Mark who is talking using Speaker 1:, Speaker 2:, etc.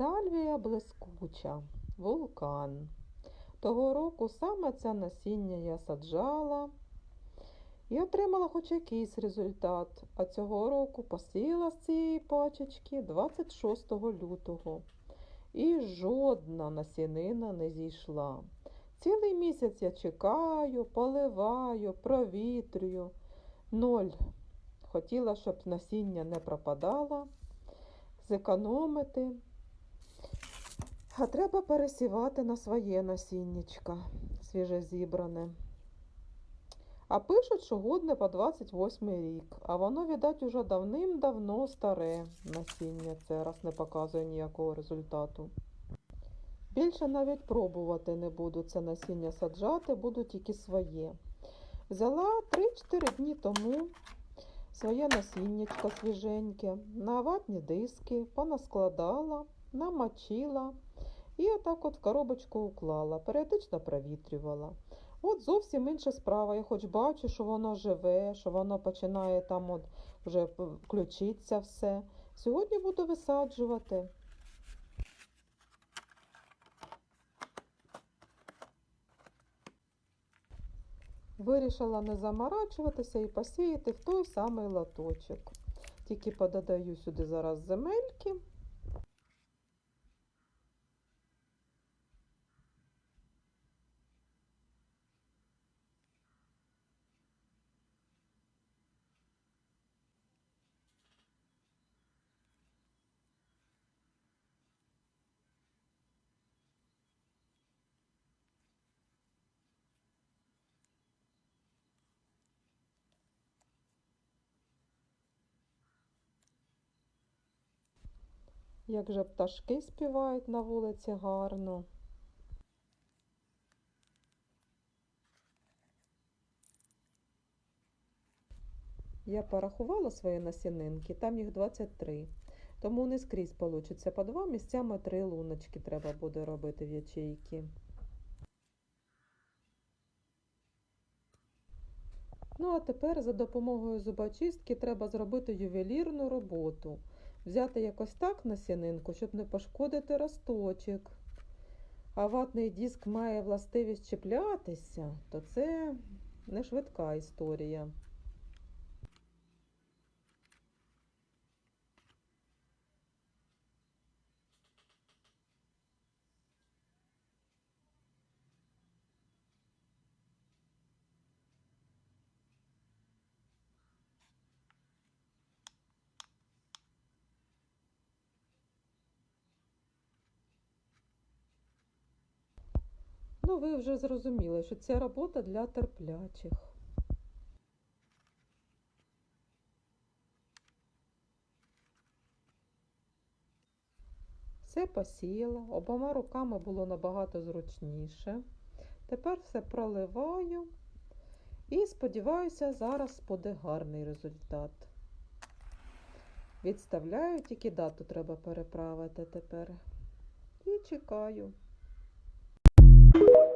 Speaker 1: Сальвія блискуча, вулкан. Того року саме це насіння я саджала і отримала хоч якийсь результат. А цього року посіяла з цієї пачечки 26 лютого. І жодна насінина не зійшла. Цілий місяць я чекаю, поливаю, провітрюю. Ноль. Хотіла, щоб насіння не пропадало, зекономити. А треба пересівати на своє насіннячко, свіже зібране. А пишуть, що годне по 28 рік, а воно, віддать, уже давним-давно старе насіння. Це раз не показує ніякого результату. Більше навіть пробувати не буду це насіння саджати, буду тільки своє. Взяла 3-4 дні тому своє насіннячко свіженьке, на ватні диски, понаскладала, намочила і отак от в коробочку уклала, періодично провітрювала. От зовсім інша справа. Я хоч бачу, що воно живе, що воно починає там от вже включитися все. Сьогодні буду висаджувати. Вирішила не заморачуватися і посіяти в той самий лоточок. Тільки пододаю сюди зараз земельки. Як же пташки співають на вулиці гарно. Я порахувала свої насінинки, там їх 23. Тому не скрізь вийде по два місцями три луночки треба буде робити в ячейки. Ну, а тепер за допомогою зубочистки треба зробити ювелірну роботу. Взяти якось так насінинку, щоб не пошкодити росточок. А ватний диск має властивість чіплятися, то це не швидка історія. Ну, ви вже зрозуміли, що ця робота для терплячих. Все посіяла, обома руками було набагато зручніше. Тепер все проливаю і сподіваюся, зараз буде гарний результат. Відставляю, тільки дату треба переправити тепер. І чекаю. you.